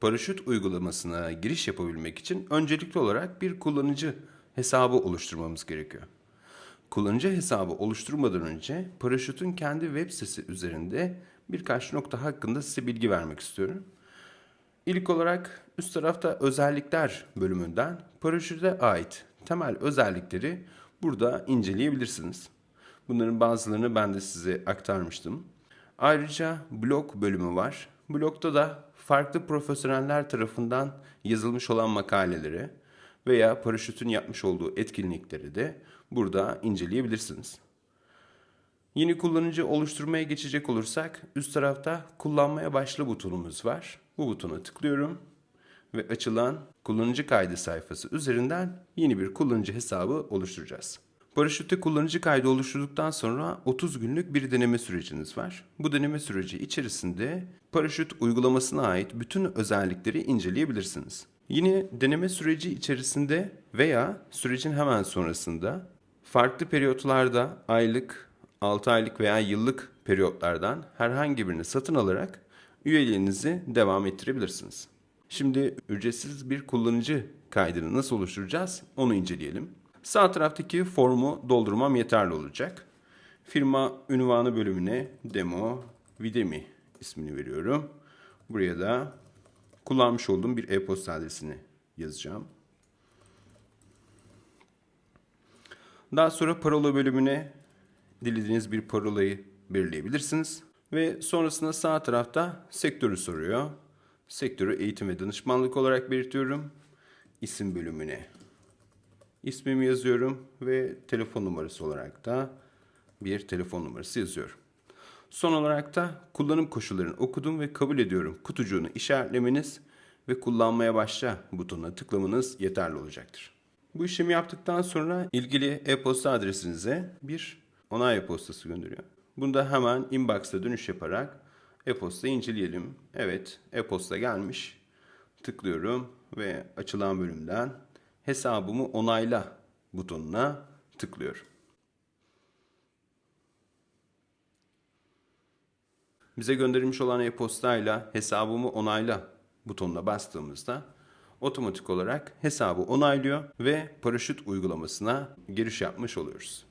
paraşüt uygulamasına giriş yapabilmek için öncelikli olarak bir kullanıcı hesabı oluşturmamız gerekiyor. Kullanıcı hesabı oluşturmadan önce paraşütün kendi web sitesi üzerinde birkaç nokta hakkında size bilgi vermek istiyorum. İlk olarak üst tarafta özellikler bölümünden paraşüte ait temel özellikleri burada inceleyebilirsiniz. Bunların bazılarını ben de size aktarmıştım. Ayrıca blog bölümü var. Blogda da farklı profesyoneller tarafından yazılmış olan makaleleri veya paraşütün yapmış olduğu etkinlikleri de burada inceleyebilirsiniz. Yeni kullanıcı oluşturmaya geçecek olursak üst tarafta kullanmaya başla butonumuz var. Bu butona tıklıyorum ve açılan kullanıcı kaydı sayfası üzerinden yeni bir kullanıcı hesabı oluşturacağız. Paraşütte kullanıcı kaydı oluşturduktan sonra 30 günlük bir deneme süreciniz var. Bu deneme süreci içerisinde paraşüt uygulamasına ait bütün özellikleri inceleyebilirsiniz. Yine deneme süreci içerisinde veya sürecin hemen sonrasında farklı periyotlarda aylık, 6 aylık veya yıllık periyotlardan herhangi birini satın alarak üyeliğinizi devam ettirebilirsiniz. Şimdi ücretsiz bir kullanıcı kaydını nasıl oluşturacağız onu inceleyelim. Sağ taraftaki formu doldurmam yeterli olacak. Firma ünvanı bölümüne demo videmi ismini veriyorum. Buraya da kullanmış olduğum bir e-posta adresini yazacağım. Daha sonra parola bölümüne dilediğiniz bir parolayı belirleyebilirsiniz. Ve sonrasında sağ tarafta sektörü soruyor. Sektörü eğitim ve danışmanlık olarak belirtiyorum. İsim bölümüne ismimi yazıyorum ve telefon numarası olarak da bir telefon numarası yazıyorum. Son olarak da kullanım koşullarını okudum ve kabul ediyorum kutucuğunu işaretlemeniz ve kullanmaya başla butonuna tıklamanız yeterli olacaktır. Bu işlemi yaptıktan sonra ilgili e-posta adresinize bir onay e-postası gönderiyor. Bunda hemen inbox'a dönüş yaparak e-postayı inceleyelim. Evet, e-posta gelmiş. Tıklıyorum ve açılan bölümden hesabımı onayla butonuna tıklıyorum. Bize gönderilmiş olan e-postayla hesabımı onayla butonuna bastığımızda otomatik olarak hesabı onaylıyor ve paraşüt uygulamasına giriş yapmış oluyoruz.